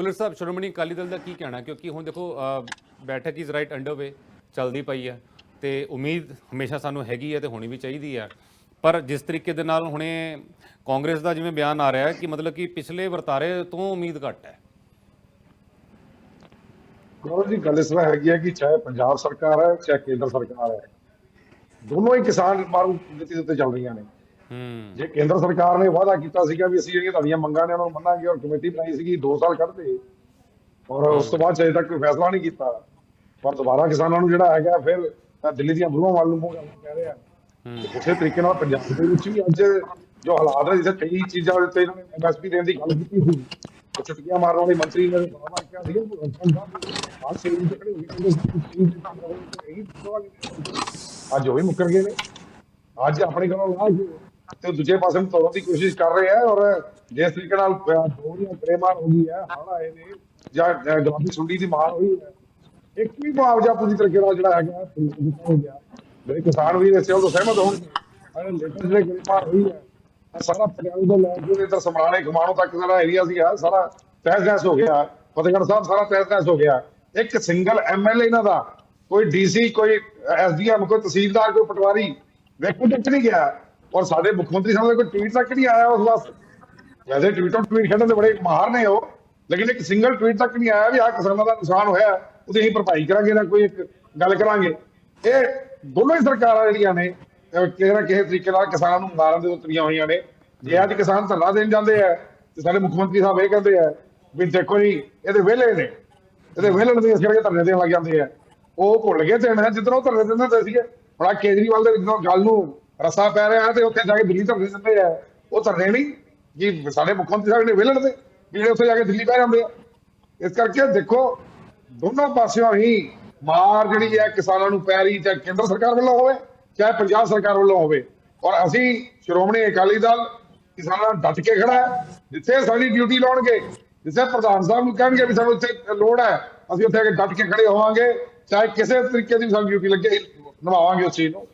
Police ਸਾਹਿਬ, ਸ਼੍ਰੋਮਣੀ ਅਕਾਲੀ ਦਲ ਦਾ ਕੀ ਕਹਿਣਾ? ਕਿਉਂਕਿ ਹੁਣ ਦੇਖੋ ਬੈਠਕ ਇਜ਼ ਰਾਈਟ ਅੰਡਰਵੇ ਚੱਲਦੀ ਪਈ ਹੈ ਤੇ ਉਮੀਦ ਹਮੇਸ਼ਾ ਸਾਨੂੰ ਹੈਗੀ ਹੈ ਤੇ ਹੋਣੀ ਵੀ ਚਾਹੀਦੀ ਹੈ। ਪਰ ਜਿਸ ਤਰੀਕੇ ਦੇ ਨਾਲ ਹੁਣੇ ਕਾਂਗਰਸ ਦਾ ਜਿਵੇਂ ਬਿਆਨ ਆ ਰਿਹਾ ਹੈ ਕਿ ਮਤਲਬ ਕਿ ਪਿਛਲੇ ਵਰਤਾਰੇ ਤੋਂ ਉਮੀਦ ਘੱਟ ਹੈ। ਗੌਰਵ ਜੀ, ਗੱਲ ਇਸ ਤਰ੍ਹਾਂ ਹੈਗੀ ਹੈ ਕਿ ਚਾਹੇ ਪੰਜਾਬ ਸਰਕਾਰ ਹੈ, ਚਾਹੇ ਕੇਂਦਰ ਸਰਕਾਰ ਹੈ, ਦੋਨੋਂ ਹੀ ਕਿਸਾਨ ਮਾਰੂ ਨੀਤੀ ਦੇ ਉੱਤੇ ਚੱਲ ਰਹੀਆਂ ਨੇ। ਜੇ ਕੇਂਦਰ ਸਰਕਾਰ ਨੇ ਵਾਅਦਾ ਕੀਤਾ ਸੀਗਾ ਵੀ ਅਸੀਂ ਜਿਹੜੀਆਂ ਤੁਹਾਡੀਆਂ ਮੰਗਾਂ ਨੇ ਉਹਨਾਂ ਨੂੰ ਮੰਨਾਂਗੇ ਔਰ ਕਮੇਟੀ ਬਣਾਈ ਸੀਗੀ 2 ਸਾਲ ਕੱਢਦੇ। ਔਰ ਉਸ ਤੋਂ ਬਾਅਦ ਅਜੇ ਤੱਕ ਕੋਈ ਫੈਸਲਾ ਨਹੀਂ ਕੀਤਾ। ਪਰ ਦੁਬਾਰਾ ਕਿਸਾਨਾਂ ਨੂੰ ਜਿਹੜਾ ਹੈਗਾ ਫਿਰ ਦਿੱਲੀ ਦੀਆਂ ਬਰੂਹਾਂ ਵੱਲ ਨੂੰ ਕਹਿ ਰਹੇ। ਆ ਉਸੇ ਤਰੀਕੇ ਨਾਲ ਪੰਜਾਬ ਦੇ ਵਿੱਚ ਵੀ ਅੱਜ ਜੋ ਹਾਲਾਤ ਨੇ ਜਿੱਥੇ ਕਈ ਚੀਜ਼ਾਂ ਉੱਤੇ ਇਹਨਾਂ ਨੇ ਐਮਐਸਪੀ ਦੇਣ ਦੀ ਗੱਲ ਕੀਤੀ ਸੀ ਚੁਟਕੀਆਂ ਮਾਰਨ ਵਾਲੇ ਮੰਤਰੀ ਨੇ ਬਾਬਾ ਕਿਹਾ ਸੀ ਆਹ ਸੇਲ ਤੇ ਖੜੇ ਹੋਏ ਅੱਜ ਉਹ ਵੀ ਮੁੱਕਰ ਗਏ ਨੇ। ਅੱਜ ਆਪਣੇ ਕੋਲੋਂ ਲਾ ਕੇ ਤੇ ਦੂਜੇ ਪਾਸੇ ਨੂੰ ਤੋੜਨ ਦੀ ਕੋਸ਼ਿਸ਼ ਕਰ ਰਹੇ ਆ ਔਰ ਜਿਸ ਤਰੀਕੇ ਨਾਲ ਦੋਰੀਆਂ ਪ੍ਰੇਮਾਨ ਹੋ ਗਈ ਹੈ ਹੜ ਆਏ ਨੇ ਜਾਂ ਅ, ਸੁੰਡੀ ਦੀ ਮਾਰ ਹੋਈ ਹੈ। ਇੱਕ ਵੀ ਮੁਆਵਜ਼ਾ ਪੂਰੀ ਤਰੀਕੇ ਨਾਲ ਜਿਹੜਾ ਹੈਗਾ ਹੋ ਗਿਆ। ਮੇਰੇ ਕਿਸਾਨ ਵੀ ਇਸ ਤੋਂ ਸਹਿਮਤ ਹੋਣਗੇ ਅਰੇ ਲੇਟਰ ਜਿਹੜੇ ਗ੍ਰਿਫਤਾਰ ਹੋਈ ਹੈ ਸਾਰਾ ਪਟਿਆਲੇ ਤੋਂ ਲੈ ਕੇ ਇਧਰ ਸਮਰਾਲੇ ਖਮਾਣੋ ਤੱਕ ਜਿਹੜਾ ਏਰੀਆ ਸੀਗਾ ਸਾਰਾ ਤਹਿਸ ਨਹਿਸ ਹੋ ਗਿਆ। ਫਤਿਹਗੜ੍ਹ ਸਾਹਿਬ ਸਾਰਾ ਤਹਿਸ ਨਹਿਸ ਹੋ ਗਿਆ। ਇੱਕ ਸਿੰਗਲ ਐਮਐਲਏ ਇਹਨਾਂ ਦਾ ਕੋਈ ਡੀਸੀ ਕੋਈ ਐਸਡੀਐਮ ਕੋਈ ਤਹਿਸੀਲਦਾਰ ਕੋਈ ਪਟਵਾਰੀ ਵੇਖੋ ਤੱਕ ਨਹੀਂ ਗਿਆ। ਔਰ ਸਾਡੇ ਮੁੱਖ ਮੰਤਰੀ ਸਾਹਿਬ ਦਾ ਕੋਈ ਟਵੀਟ ਤੱਕ ਨਹੀਂ ਆਇਆ ਉਸ ਵਾਸਤੇ। ਵੈਸੇ ਟਵੀਟਰ ਟਵੀਟ ਖੇਡਣ ਦੇ ਬੜੇ ਮਾਹਰ ਨੇ ਉਹ, ਲੇਕਿਨ ਇੱਕ ਸਿੰਗਲ ਟਵੀਟ ਤੱਕ ਨਹੀਂ ਆਇਆ ਵੀ ਆਹ ਕਿਸਾਨਾਂ ਦਾ ਨੁਕਸਾਨ ਹੋਇਆ ਉਹਦੀ ਅਸੀਂ ਭਰਪਾਈ ਕਰਾਂਗੇ ਨਾ ਕੋਈ ਇੱਕ ਗੱਲ ਕਰਾਂਗੇ। ਇਹ ਦੋਨੋਂ ਹੀ ਸਰਕਾਰਾਂ ਜਿਹੜੀਆਂ ਨੇ ਕਿਸੇ ਨਾ ਕਿਸੇ ਤਰੀਕੇ ਨਾਲ ਕਿਸਾਨਾਂ ਨੂੰ ਮਾਰਨ ਦੇ ਉਤਰੀਆਂ ਹੋਈਆਂ ਨੇ। ਜੇ ਅੱਜ ਕਿਸਾਨ ਧਰਨਾ ਦੇਣ ਜਾਂਦੇ ਆ, ਤੇ ਸਾਡੇ ਮੁੱਖ ਮੰਤਰੀ ਸਾਹਿਬ ਇਹ ਕਹਿੰਦੇ ਆ ਵੀ ਦੇਖੋ ਜੀ, ਇਹਦੇ ਵਿਹਲੇ ਨੇ। ਇਹਦੇ ਵਿਹਲੇ ਨੇ ਇਸ ਕਰਕੇ ਧਰਨੇ ਦੇਣ ਲੱਗ ਜਾਂਦੇ ਆ। ਉਹ ਭੁੱਲ ਗਏ ਤੇ ਮੈਂ ਜਿੱਦਣ ਉਹ ਧਰਨੇ ਦਿੰਦੇ ਹੁੰਦੇ ਸੀਗੇ, ਹੁਣ ਆਹ ਕੇਜਰੀਵਾਲ ਦੇ ਜਦੋਂ ਗੱਲ ਨੂੰ ਰਸਾ ਪੈ ਰਿਹਾ ਤੇ ਉੱਥੇ ਜਾ ਕੇ ਦਿੱਲੀ ਧਰਨੇ ਦਿੰਦੇ ਆ। ਉਹ ਧਰਨੇ ਨਹੀਂ, ਜੀ ਸਾਡੇ ਮੁੱਖ ਮੰਤਰੀ ਸਾਹਿਬ ਨੇ ਵਿਹਲੜ ਦੇ ਵੀ ਜਿਹੜੇ ਉੱਥੇ ਜਾ ਕੇ ਦਿੱਲੀ ਬਹਿ ਜਾਂਦੇ ਆ। ਇਸ ਕਰਕੇ ਦੇਖੋ, ਦੋਨੋਂ ਪਾਸਿਓਂ ਹੀ ਮਾਰ ਜਿਹੜੀ ਹੈ ਕਿਸਾਨਾਂ ਨੂੰ ਪੈ ਰਹੀ, ਚਾਹੇ ਕੇਂਦਰ ਸਰਕਾਰ ਵੱਲੋਂ ਹੋਵੇ, ਚਾਹੇ ਪੰਜਾਬ ਸਰਕਾਰ ਵੱਲੋਂ ਹੋਵੇ। ਔਰ ਅਸੀਂ ਸ਼੍ਰੋਮਣੀ ਅਕਾਲੀ ਦਲ ਕਿਸਾਨਾਂ ਨਾਲ ਡਟ ਕੇ ਖੜਾ ਹੈ, ਜਿੱਥੇ ਸਾਡੀ ਡਿਊਟੀ ਲਾਉਣਗੇ, ਜਿੱਥੇ ਪ੍ਰਧਾਨ ਸਾਹਿਬ ਨੂੰ ਕਹਿਣਗੇ ਵੀ ਸਾਨੂੰ ਇੱਥੇ ਲੋੜ ਹੈ, ਅਸੀਂ ਉੱਥੇ ਆ ਕੇ ਡਟ ਕੇ ਖੜੇ ਹੋਵਾਂਗੇ, ਚਾਹੇ ਕਿਸੇ ਤਰੀਕੇ ਦੀ ਵੀ ਸਾਡੀ ਡਿਊਟੀ ਲੱਗੇ ਨਿਭਾਵਾਂਗੇ ਉਸ ਚੀਜ਼ ਨੂੰ।